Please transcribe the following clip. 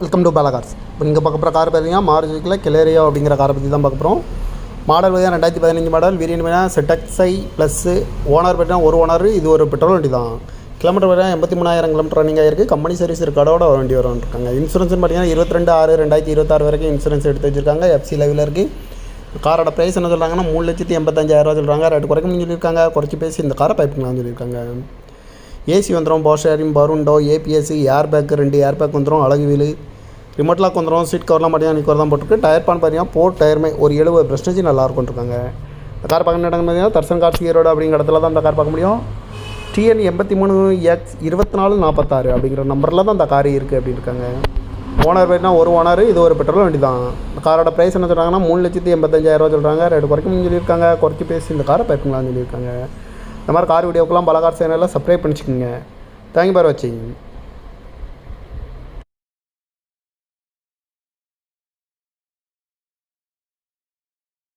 Welcome to Bala Cars இப்போ நீங்கள் பார்க்க போகிற கார் பார்த்தீங்கன்னா மாருதிக்கில் கிளேரியோ அப்படிங்கிற காரை பற்றி தான் பார்க்க போகிறோம் மாடல் பார்த்தீங்கன்னா ரெண்டாயிரத்தி பதினஞ்சு மாடல் வீரியன் பார்த்தீங்கன்னா செட்டக்ஸை ப்ளஸ்ஸு ஓனர் பார்த்தீங்கன்னா ஒரு ஓனர் இது ஒரு பெட்ரோல் வண்டி தான். கிலோமீட்டர் பார்த்தீங்கன்னா எண்பத்தி மூணாயிரம் கிலோமீட்டர் ரன்னிங் ஆயிருக்கு. கம்பெனி சர்வீஸ் இருக்கடோட வண்டி வரும் இருக்காங்க. இன்சூரன்ஸ்னு பார்த்தீங்கன்னா இருபத்தி ரெண்டு ஆறு ரெண்டாயிரத்தி இருபத்தாறு வரைக்கும் இன்சூரன்ஸ் எடுத்து வச்சிருக்காங்க. எஃப்சி லெவலில் இருக்குது காரோட ப்ரைஸ் என்ன சொல்கிறாங்கன்னா மூணு லட்சத்தி எண்பத்தஞ்சாயிரரூவா சொல்கிறாங்க ரேட்டு குறைக்கணும்னு சொல்லியிருக்காங்க. குறைச்சி பேசி இந்த காரை பைப்புங்களான்னு சொல்லியிருக்காங்க. ஏசி வந்துடும் பவர் ஷேரிங் பருண்டோ ஏபிஎஸ்சி ஏர் பேக் ரெண்டு ஏர் பேக் வந்துடும் அழகு வீலு. ரிமோட் லாக் வந்துடும் சீட் கவர்லாம் பார்த்தீங்கன்னா நிக்கோர் தான் போட்டிருக்கு. டயர் பான் பார்த்தீங்கன்னா போர் டயருமே ஒரு எழுபது பிரஸ்டேஜ் நல்லாயிருக்கும் இருக்காங்க இந்த கார் பார்க்க இடம் பார்த்தீங்கன்னா தர்சன் கார்ஸ் ஈரோடு அப்படிங்கிற இடத்துல தான் இந்த கார் பார்க்க முடியும். டிஎன் எண்பத்தி மூணு எக்ஸ் இருபத்தி நாலு நாற்பத்தாறு அப்படிங்கிற நம்பரில் தான் இந்த கார் இருக்குது அப்படின்னு இருக்காங்க ஓனர் பார்த்தீங்கன்னா ஒரு ஓனர் இது ஒரு பெட்ரோல் வண்டி தான் இந்த காரோட ப்ரைஸ் என்ன சொல்கிறாங்கன்னா மூணு லட்சத்தி எண்பத்தஞ்சாயிரரூவா சொல்கிறாங்க ரெண்டு குறைக்கணும்னு சொல்லியிருக்காங்க. குறைச்சி பேசி இந்த காரை பைப்புங்களான்னு சொல்லியிருக்காங்க. இந்த மாதிரி கார் வீடியோக்கெல்லாம் பலகார் சேனலில் சப்ஸ்கிரைப் பண்ணிச்சுக்கோங்க. தேங்க்யூ பார் வாட்சிங்